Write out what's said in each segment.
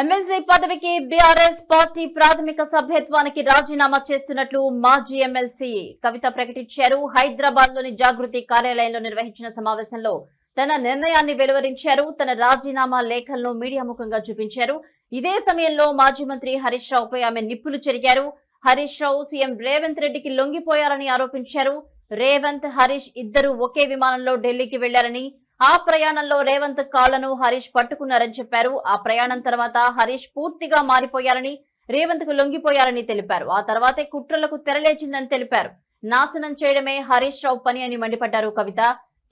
MLC పదవికి BRS party ప్రాథమిక సభ్యత్వానికి రాజీనామా చేస్తున్నట్లు మాజీ ఎమ్మెల్సీ కవిత ప్రకటించారు. హైదరాబాద్లోని జాగృతి కార్యాలయంలో నిర్వహించిన సమావేశంలో తన నిర్ణయాన్ని వెలువరించారు. తన రాజీనామా లేఖలను మీడియా ముఖంగా చూపించారు. ఇదే సమయంలో మాజీ మంత్రి హరీష్ రావుపై ఆమె నిప్పులు చెరిగారు. హరీష్ రావు సీఎం రేవంత్ రెడ్డికి లొంగిపోయారని ఆరోపించారు. రేవంత్ హరీష్ ఇద్దరు ఒకే విమానంలో ఢిల్లీకి వెళ్ళారని ఆ ప్రయాణంలో రేవంత్ కాళ్ళను హరీష్ పట్టుకున్నారని చెప్పారు. ఆ ప్రయాణం తర్వాత హరీష్ పూర్తిగా మారిపోయారని రేవంత్కు లొంగిపోయారని తెలిపారు. ఆ తర్వాతే కుట్రలకు తెరలేచిందని తెలిపారు. నాశనం చేయడమే హరీష్ రావు పని అని మండిపడ్డారు కవిత.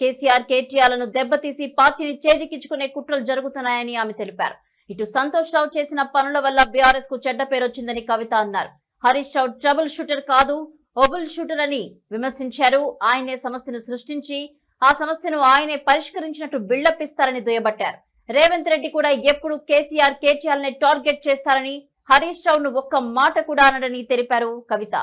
కేసీఆర్ కేటీఆర్లను దెబ్బతీసి పార్టీని చేజిక్కించుకునే కుట్రలు జరుగుతున్నాయని ఆమె తెలిపారు. ఇటు సంతోష్ రావు చేసిన పనుల వల్ల బీఆర్ఎస్కు చెడ్డ పేరు వచ్చిందని కవిత అన్నారు. హరీష్ రావు ట్రబుల్ షూటర్ కాదు ఒబుల్ షూటర్ అని విమర్శించారు. ఆయనే సమస్యను సృష్టించి ఆ సమస్యను ఆయనే పరిష్కరించినట్టు బిల్డప్ ఇస్తారని దుయ్యబట్టారు. రేవంత్ రెడ్డి కూడా ఎప్పుడు కేసీఆర్ కేటీఆర్ని టార్గెట్ చేస్తారని హరీష్ రావును ఒక్క మాట కూడా అనడని తెలిపారు కవిత.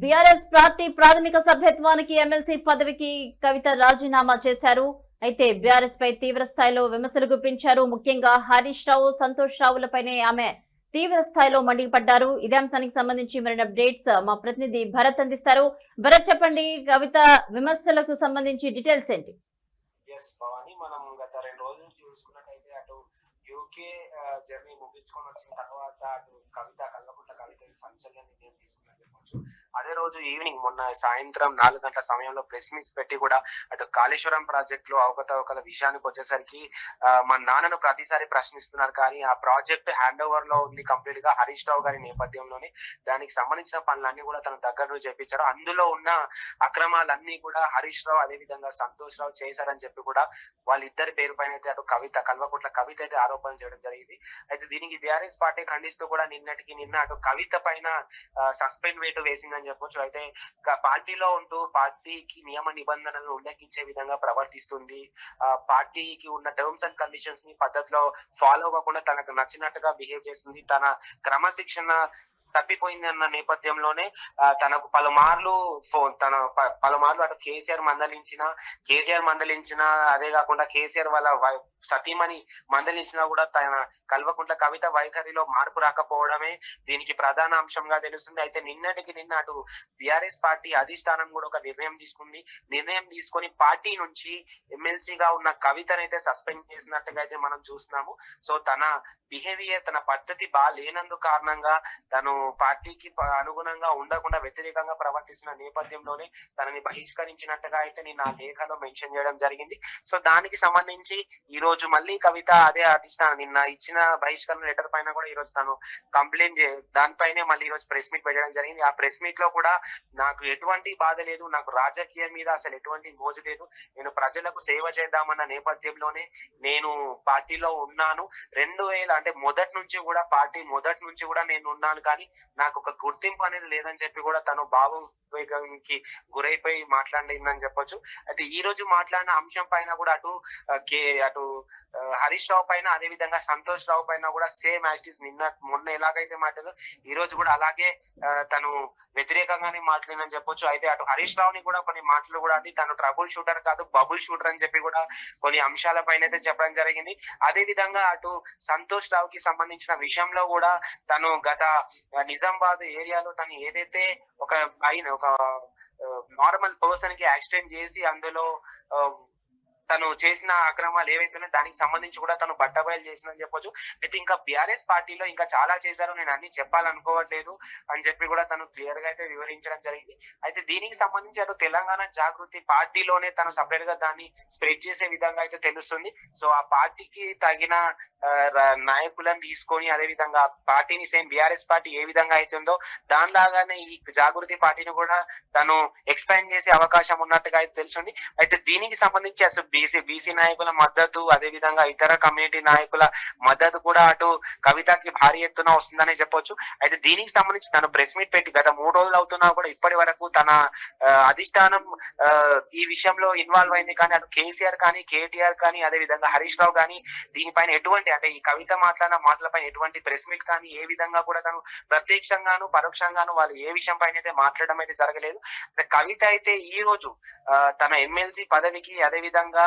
బీఆర్ఎస్ పార్టీ ప్రాథమిక సభ్యత్వానికి ఎమ్మెల్సీ పదవికి కవిత రాజీనామా చేశారు. అయితే బీఆర్ఎస్ పై తీవ్ర స్థాయిలో విమర్శలు గుప్పించారు. ముఖ్యంగా హరీష్ రావు సంతోష్ రావులపైనే ఆమె తీవ్ర స్థాయిలో మండిపడ్డారు. ఇదే అంశానికి సంబంధించి మరిన్ని అప్డేట్స్ మా ప్రతినిధి భరత్ అందిస్తారు. భరత్ చెప్పండి కవిత విమర్శలకు సంబంధించి డీటెయిల్స్ ఏంటి? ఎస్ భవాని మనం గత రెండు రోజుల నుంచి చూసుకున్నట్టయితే అటు యూకే జర్నీ ముగించుకొని వచ్చిన తర్వాత అటు కవిత కల్వకుంట్ల కవిత సంచలన నిర్ణయం అదే రోజు ఈవినింగ్ మొన్న సాయంత్రం నాలుగు గంటల సమయంలో ప్రెస్ మీట్స్ పెట్టి కూడా అటు కాళేశ్వరం ప్రాజెక్ట్లో అవకతవకల విషయానికి వచ్చేసరికి మా నాన్నను ప్రతిసారి ప్రశ్నిస్తున్నారు. కానీ ఆ ప్రాజెక్ట్ హ్యాండ్ ఓవర్లో ఉంది కంప్లీట్గా హరీష్ రావు గారి నేపథ్యంలోనే. దానికి సంబంధించిన పనులన్నీ కూడా తన దగ్గర నుంచి చేపించారు. అందులో ఉన్న అక్రమాలన్నీ కూడా హరీష్ రావు అదే విధంగా సంతోష్ రావు చేశారని చెప్పి కూడా వాళ్ళిద్దరి పేరు పైన అయితే అటు కవిత కల్వకుట్ల కవిత అయితే ఆరోపణలు చేయడం జరిగింది. అయితే దీనికి బీఆర్ఎస్ పార్టీ ఖండిస్తూ కూడా నిన్నటికి నిన్న అటు కవిత పైన సస్పెండ్ వేటు వేసిందని చెప్పొచ్చు. అయితే పార్టీలో ఉంటూ పార్టీకి నియమ నిబంధనలను ఉల్లంఘించే విధంగా ప్రవర్తిస్తుంది. ఆ, పార్టీకి ఉన్న టర్మ్స్ అండ్ కండిషన్స్ని పద్ధతిలో ఫాలో అవ్వకుండా తనకు నచ్చినట్టుగా బిహేవ్ చేస్తుంది. తన క్రమశిక్షణ తప్పిపోయింది అన్న నేపథ్యంలోనే తనకు పలుమార్లు ఫోన్ తన పలుమార్లు అటు కేసీఆర్ మందలించిన కేటీఆర్ మందలించిన అదే కాకుండా కేసీఆర్ వాళ్ళ వై- సతీమణి మందలించినా కూడా తన కల్వకుంట్ల కవిత వైఖరిలో మార్పు రాకపోవడమే దీనికి ప్రధాన అంశంగా తెలుస్తుంది. అయితే నిన్నటికి నిన్న అటు బిఆర్ఎస్ పార్టీ అధిష్టానం కూడా ఒక నిర్ణయం తీసుకుంది. నిర్ణయం తీసుకొని పార్టీ నుంచి ఎమ్మెల్సీగా ఉన్న కవితనైతే సస్పెండ్ చేసినట్టుగా అయితే మనం చూస్తున్నాము. సో తన బిహేవియర్ తన పద్ధతి బాగా కారణంగా తను పార్టీకి అనుగుణంగా ఉండకుండా వ్యతిరేకంగా ప్రవర్తిస్తున్న నేపథ్యంలోనే తనని బహిష్కరించినట్టుగా అయితే నేను నా లేఖలో మెన్షన్ చేయడం జరిగింది. సో దానికి సంబంధించి ఈ రోజు మళ్ళీ కవిత అదే అధిష్టానం నిన్న ఇచ్చిన బహిష్కరణ లెటర్ పైన కూడా ఈ రోజు తను కంప్లైంట్ దానిపైనే మళ్ళీ ఈ రోజు ప్రెస్ మీట్ పెట్టడం జరిగింది. ఆ ప్రెస్ మీట్లో కూడా నాకు ఎటువంటి బాధ లేదు నాకు రాజకీయం మీద అసలు ఎటువంటి మోజు లేదు. నేను ప్రజలకు సేవ చేద్దామన్న నేపథ్యంలోనే నేను పార్టీలో ఉన్నాను. రెండు వేల అంటే మొదటి నుంచి కూడా పార్టీ మొదటి నుంచి కూడా నేను ఉన్నాను. కానీ నాకు ఒక గుర్తింపు అనేది లేదని చెప్పి కూడా తను భావోద్వేగానికి గురైపోయి మాట్లాడిందని చెప్పొచ్చు. అయితే ఈ రోజు మాట్లాడిన అంశం పైన కూడా అటు కే అటు హరీష్ రావు పైన అదే విధంగా సంతోష్ రావు పైన కూడా సేమ్ యాస్టిస్ నిన్న మొన్న ఎలాగైతే మాట్లాడో ఈ రోజు కూడా అలాగే తను వ్యతిరేకంగానే మాట్లాడిందని చెప్పొచ్చు. అయితే అటు హరీష్ రావుని కూడా కొన్ని మాటలు కూడా అది. తను ట్రబుల్ షూటర్ కాదు బబుల్ షూటర్ అని చెప్పి కూడా కొన్ని అంశాల పైన అయితే చెప్పడం జరిగింది. అదే విధంగా అటు సంతోష్ రావుకి సంబంధించిన విషయంలో కూడా తను గత నిజామాబాద్ ఏరియాలో తను ఏదైతే ఒక ఆయన ఒక నార్మల్ పర్సన్కి యాక్సిడెంట్ చేసి అందులో తను చేసిన అక్రమాలు ఏవైతే దానికి సంబంధించి కూడా తను బట్టబయలు చేసిందని చెప్పొచ్చు. అయితే ఇంకా బీఆర్ఎస్ పార్టీలో ఇంకా చాలా చేశారు. నేను అన్ని చెప్పాలనుకోవట్లేదు అని చెప్పి కూడా తను క్లియర్గా అయితే వివరించడం జరిగింది. అయితే దీనికి సంబంధించి అటు తెలంగాణ జాగృతి పార్టీలోనే తను సపరేట్గా దాన్ని స్ప్రెడ్ చేసే విధంగా అయితే తెలుస్తుంది. సో ఆ పార్టీకి తగిన నాయకులను తీసుకొని అదే విధంగా పార్టీని సేమ్ బీఆర్ఎస్ పార్టీ ఏ విధంగా అయితే ఉందో దానిలాగానే ఈ జాగృతి పార్టీని కూడా తను ఎక్స్పాండ్ చేసే అవకాశం ఉన్నట్టుగా అయితే తెలుస్తుంది. అయితే దీనికి సంబంధించి అసలు బీసీ బీసీ నాయకుల మద్దతు అదే విధంగా ఇతర కమ్యూనిటీ నాయకుల మద్దతు కూడా అటు కవితకి భారీ ఎత్తున వస్తుందని చెప్పొచ్చు. అయితే దీనికి సంబంధించి తను ప్రెస్ మీట్ పెట్టి గత మూడు రోజులు అవుతున్నా కూడా ఇప్పటి వరకు తన ఆ, అధిష్టానం ఈ విషయంలో ఇన్వాల్వ్ అయింది కానీ అటు కేసీఆర్ కానీ కేటీఆర్ కానీ అదే విధంగా హరీష్ రావు కానీ దీనిపైన ఎటువంటి అంటే ఈ కవిత మాట్లాడిన మాటలపైన ఎటువంటి ప్రెస్ మీట్ కానీ ఏ విధంగా కూడా తను ప్రత్యక్షంగాను పరోక్షంగాను వాళ్ళు ఏ విషయం పైన అయితే మాట్లాడడం అయితే జరగలేదు. కవిత అయితే ఈ రోజు తన ఎమ్మెల్సీ పదవికి అదే విధంగా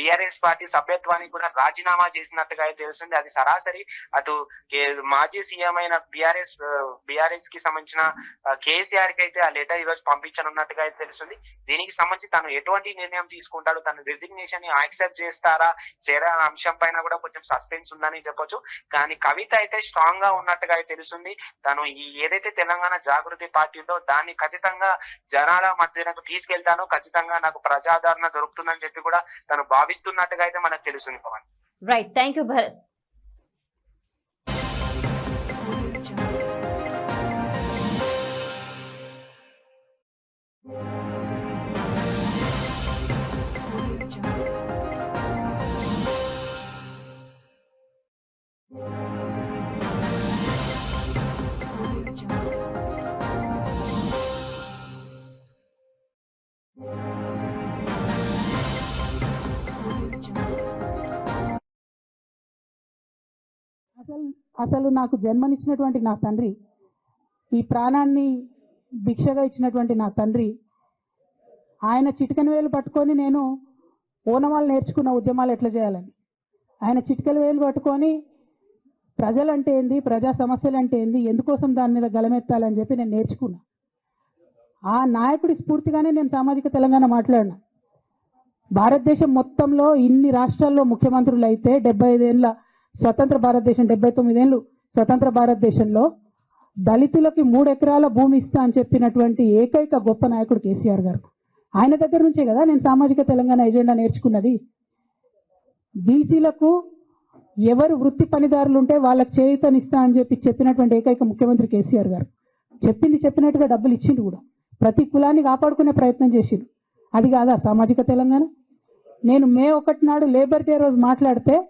బిఆర్ఎస్ పార్టీ సభ్యత్వానికి కూడా రాజీనామా చేసినట్టుగా అయితే తెలుస్తుంది. అది సరాసరి. అటు మాజీ సీఎం అయిన బిఆర్ఎస్ బిఆర్ఎస్కి సంబంధించిన కేసీఆర్కి అయితే ఆ లెటర్ ఈ రోజు పంపించనున్నట్టుగా అయితే తెలుస్తుంది. దీనికి సంబంధించి తను ఎటువంటి నిర్ణయం తీసుకుంటాడు? తన రిజిగ్నేషన్ని యాక్సెప్ట్ చేస్తారా? చేరా అంశం పైన కూడా కొంచెం సస్పెన్స్ ఉందని చెప్పొచ్చు. కానీ కవిత అయితే స్ట్రాంగ్గా ఉన్నట్టుగా అయితే తెలుస్తుంది. తను ఈ ఏదైతే తెలంగాణ జాగృతి పార్టీ ఉందో దాన్ని ఖచ్చితంగా జనాల మధ్య తీసుకెళ్తాను. ఖచ్చితంగా నాకు ప్రజాదరణ దొరుకుతుందని చెప్పి కూడా తను భావిస్తున్నట్టుగా అయితే మనకు తెలుస్తుంది Pawan right thank you Bharat అసలు అసలు నాకు జన్మనిచ్చినటువంటి నా తండ్రి ఈ ప్రాణాన్ని భిక్షగా ఇచ్చినటువంటి నా తండ్రి ఆయన చిటికెన వేలు పట్టుకొని నేను ఓనమాలు నేర్చుకున్న ఉద్యమాలు ఎట్లా చేయాలని? ఆయన చిటికెల వేలు పట్టుకొని ప్రజలంటే ఏంది ప్రజా సమస్యలు అంటే ఏంది ఎందుకోసం దాని మీద గలమెత్తాలని చెప్పి నేను నేర్చుకున్నా. ఆ నాయకుడి స్ఫూర్తిగానే నేను సామాజిక తెలంగాణ మాట్లాడినా. భారతదేశం మొత్తంలో ఇన్ని రాష్ట్రాల్లో ముఖ్యమంత్రులు అయితే డెబ్బై ఐదేళ్ళ స్వతంత్ర భారతదేశం డెబ్బై తొమ్మిదేళ్ళు స్వతంత్ర భారతదేశంలో దళితులకి మూడు ఎకరాల భూమి ఇస్తా అని చెప్పినటువంటి ఏకైక గొప్ప నాయకుడు కేసీఆర్ గారు. ఆయన దగ్గర నుంచే కదా నేను సామాజిక తెలంగాణ ఎజెండా నేర్చుకున్నది. బీసీలకు ఎవరు వృత్తి పనిదారులు ఉంటే వాళ్ళకి చేయుతనిస్తా అని చెప్పి చెప్పినటువంటి ఏకైక ముఖ్యమంత్రి కేసీఆర్ గారు. చెప్పింది చెప్పినట్టుగా డబ్బులు ఇచ్చిండు కూడా. ప్రతి కులాన్ని కాపాడుకునే ప్రయత్నం చేసిండు. అది కాదా సామాజిక తెలంగాణ? నేను మే ఒకటి నాడు లేబర్ డే రోజు మాట్లాడితే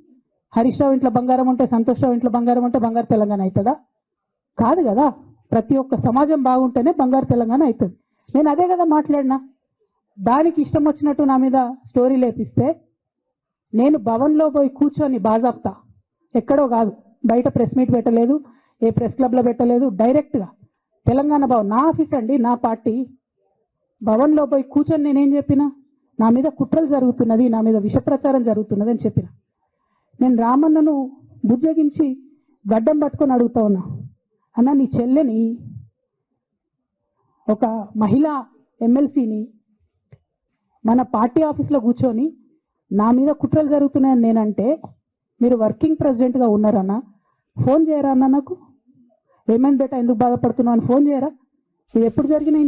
హరీష్ రావు ఇంట్లో బంగారం ఉంటే సంతోష్ రావు ఇంట్లో బంగారం ఉంటే బంగారు తెలంగాణ అవుతుందా? కాదు కదా. ప్రతి ఒక్క సమాజం బాగుంటేనే బంగారు తెలంగాణ అవుతుంది. నేను అదే కదా మాట్లాడినా. దానికి ఇష్టం వచ్చినట్టు నా మీద స్టోరీ లేపిస్తే నేను భవన్లో పోయి కూర్చొని బాజాప్తా. ఎక్కడో కాదు. బయట ప్రెస్ మీట్ పెట్టలేదు. ఏ ప్రెస్ క్లబ్లో పెట్టలేదు. డైరెక్ట్గా తెలంగాణ భవన్ నా ఆఫీస్ అండి నా పార్టీ. భవన్లో పోయి కూర్చొని నేనేం చెప్పిన? నా మీద కుట్రలు జరుగుతున్నది నా మీద విష ప్రచారం జరుగుతున్నది అని చెప్పిన. నేను రామన్నను బుజ్జగించి గడ్డం పట్టుకొని అడుగుతా ఉన్నా. అన్న నీ చెల్లెని ఒక మహిళా ఎమ్మెల్సీని మన పార్టీ ఆఫీస్లో కూర్చొని నా మీద కుట్రలు జరుగుతున్నాయని నేనంటే మీరు వర్కింగ్ ప్రెసిడెంట్గా ఉన్నారన్న ఫోన్ చేయరా అన్న నాకు? ఏమైంది బేటా ఎందుకు బాధపడుతున్నావు అని ఫోన్ చేయరా? ఇది ఎప్పుడు జరిగిన